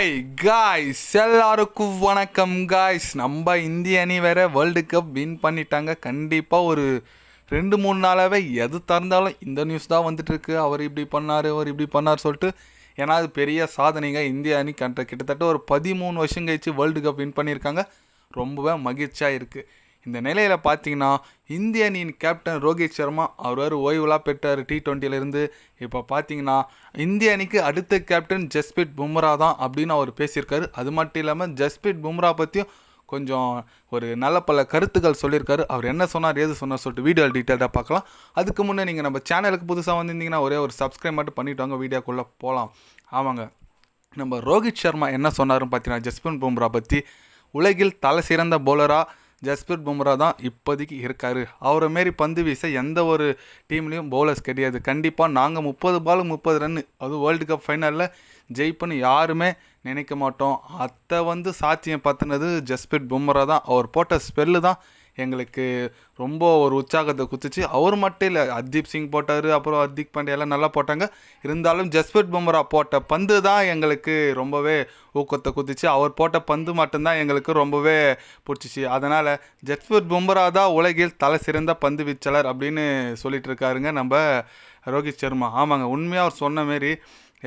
Hi guys எல்லாருக்கும் வணக்கம் guys நம்ம இந்திய அணி வேற வேர்ல்டு கப் வின் பண்ணிட்டாங்க. கண்டிப்பாக ஒரு ரெண்டு மூணு நாளாகவே எது திறந்தாலும் இந்த நியூஸ் தான் வந்துட்டுருக்கு. அவர் இப்படி பண்ணார் அவர் இப்படி பண்ணார் சொல்லிட்டு ஏன்னா அது பெரிய சாதனைங்க. இந்திய அணி கண்ட கிட்டத்தட்ட ஒரு பதிமூணு வருஷம் கழிச்சு வேர்ல்டு கப் வின் பண்ணியிருக்காங்க. ரொம்பவே மகிழ்ச்சியாக இருக்குது இந்த நிலையில் பார்த்தீங்கன்னா இந்திய அணியின் கேப்டன் ரோஹித் சர்மா அவர் வேறு ஓய்வுலாம் பெற்றார் டி டுவெண்ட்டிலேருந்து இப்போ பார்த்தீங்கன்னா இந்திய அணிக்கு அடுத்த கேப்டன் ஜஸ்பிரிட் பும்ரா தான் அப்படின்னு அவர் பேசியிருக்காரு. அது மட்டும் இல்லாமல் ஜஸ்பிரிட் பும்ரா பற்றியும் கொஞ்சம் ஒரு நல்ல பல கருத்துக்கள் சொல்லியிருக்காரு. அவர் என்ன சொன்னார் ஏது சொன்னார் சொல்லிட்டு வீடியோ டீட்டெயிலாக பார்க்கலாம். அதுக்கு முன்னே நீங்கள் நம்ம சேனலுக்கு புதுசாக வந்திருந்தீங்கன்னா ஒரே ஒரு சப்ஸ்கிரைப் மட்டும் பண்ணிவிட்டு வாங்க வீடியோக்குள்ளே போகலாம் ஆமாங்க. நம்ம ரோஹித் சர்மா என்ன சொன்னார்னு பார்த்தீங்கன்னா ஜஸ்பின் பும்ரா பற்றி உலகில் தலை சிறந்த பவுலராக ஜஸ்பிரிட் பும்ரா தான் இப்போதைக்கு இருக்கார். அவரை மாரி பந்து வீச எந்த ஒரு டீம்லேயும் பவுலர்ஸ் கிடையாது. கண்டிப்பாக நாங்கள் முப்பது பால் முப்பது ரன்னு அது வேர்ல்டு கப் ஃபைனலில் ஜெயிப்புன்னு யாருமே நினைக்க மாட்டோம். அத்தை வந்து சாத்தியம் பார்த்துனது ஜஸ்பிரிட் பும்ரா தான். அவர் போட்ட ஸ்பெல்லு தான் எங்களுக்கு ரொம்ப ஒரு உற்சாகத்தை குத்துச்சு. அவர் மட்டும் இல்லை அர்தீப் சிங் போட்டார் அப்புறம் ஹர்திக் பாண்டியா எல்லாம் நல்லா போட்டாங்க. இருந்தாலும் ஜஸ்பிரிட் பும்ரா போட்ட பந்து தான் எங்களுக்கு ரொம்பவே ஊக்கத்தை குத்துச்சு. அவர் போட்ட பந்து மட்டும்தான் எங்களுக்கு ரொம்பவே பிடிச்சிச்சு. அதனால் ஜஸ்பிரிட் பும்ரா தான் உலகில் தலை சிறந்த பந்து வீச்சாளர் அப்படின்னு சொல்லிட்டு இருக்காருங்க நம்ம ரோஹித் சர்மா. ஆமாங்க உண்மையாக அவர் சொன்ன மாரி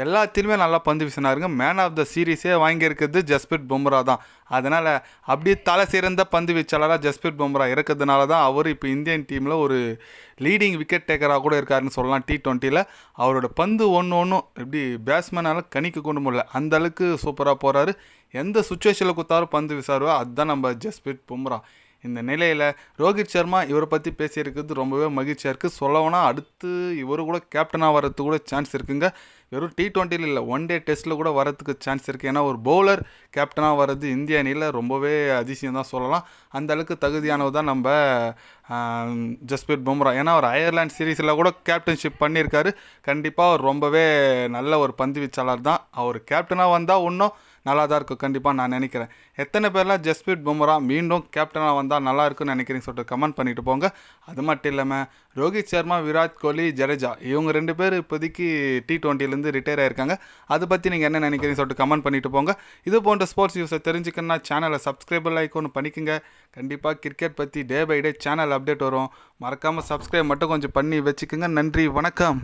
எல்லாத்திலுமே நல்லா பந்து வீசினாருங்க. மேன் ஆஃப் த சீரீஸே வாங்கியிருக்கிறது ஜஸ்பிரிட் பும்ரா தான். அதனால் அப்படியே தலை சிறந்த பந்து வீச்சாளராக ஜஸ்பிரிட் பும்ரா இருக்கிறதுனால தான் அவர் இப்போ இந்தியன் டீமில் ஒரு லீடிங் விக்கெட் டேக்கராக கூட இருக்காருன்னு சொல்லலாம் டி ட்வெண்ட்டியில் அவரோட பந்து ஒன்று ஒன்றும் இப்படி பேட்ஸ்மேனால் கணிக்க கொண்டு முடியல. அந்த அளவுக்கு சூப்பராக போகிறாரு எந்த சுச்சுவேஷனில் கொடுத்தாலும் பந்து வீசாரோ அதுதான் நம்ம ஜஸ்பிரிட் பும்ரா. இந்த நிலையில் ரோஹித் சர்மா இவரை பற்றி பேசியிருக்கிறது ரொம்பவே மகிழ்ச்சியாக இருக்குது சொல்லவோனா அடுத்து இவர் கூட கேப்டனாக வரத்துக்கு கூட சான்ஸ் இருக்குங்க. வெறும் டி ட்வெண்ட்டியில் இல்லை ஒன் டே டெஸ்ட்டில் கூட வரதுக்கு சான்ஸ் இருக்குது ஏன்னா ஒரு பவுலர் கேப்டனாக வர்றது இந்திய அணியில் ரொம்பவே அதிசயம் தான் சொல்லலாம். அந்தளவுக்கு தகுதியானவர் தான் நம்ம ஜஸ்பீர் பும்ரா. ஏன்னா அவர் அயர்லாண்ட் சீரீஸில் கூட கேப்டன்ஷிப் பண்ணியிருக்காரு. கண்டிப்பாக அவர் ரொம்பவே நல்ல ஒரு பந்து வீச்சாளர் தான். அவர் கேப்டனாக வந்தால் இன்னும் நல்லா தான் இருக்கும் கண்டிப்பாக நான் நினைக்கிறேன். எத்தனை பேர்லாம் ஜஸ்பீட் பும்ரா மீண்டும் கேப்டனாக வந்தால் நல்லா இருக்குன்னு நினைக்கிறீங்க சொல்லிட்டு கமெண்ட் பண்ணிட்டு போங்க. அது மட்டும் இல்லாமல் ரோஹித் சர்மா விராட் கோலி ஜடேஜா இவங்க ரெண்டு பேர் இப்போதைக்கு டி டுவெண்ட்டிலேருந்து ரிட்டையர் ஆயிருக்காங்க. அதை பற்றி நீங்கள் என்ன நினைக்கிறீங்க சொல்லிட்டு கமெண்ட் பண்ணிட்டு போங்க. இது போன்ற ஸ்போர்ட்ஸ் நியூஸை தெரிஞ்சுக்கணும்னா சேனலை சப்ஸ்கிரைபர் ஐக்கோன்னு பண்ணிக்கோங்க. கண்டிப்பாக கிரிக்கெட் பற்றி day by day channel update வரும். மறக்காமல் சப்ஸ்கிரைப் மட்டும் கொஞ்சம் பண்ணி வச்சுக்கோங்க. நன்றி வணக்கம்.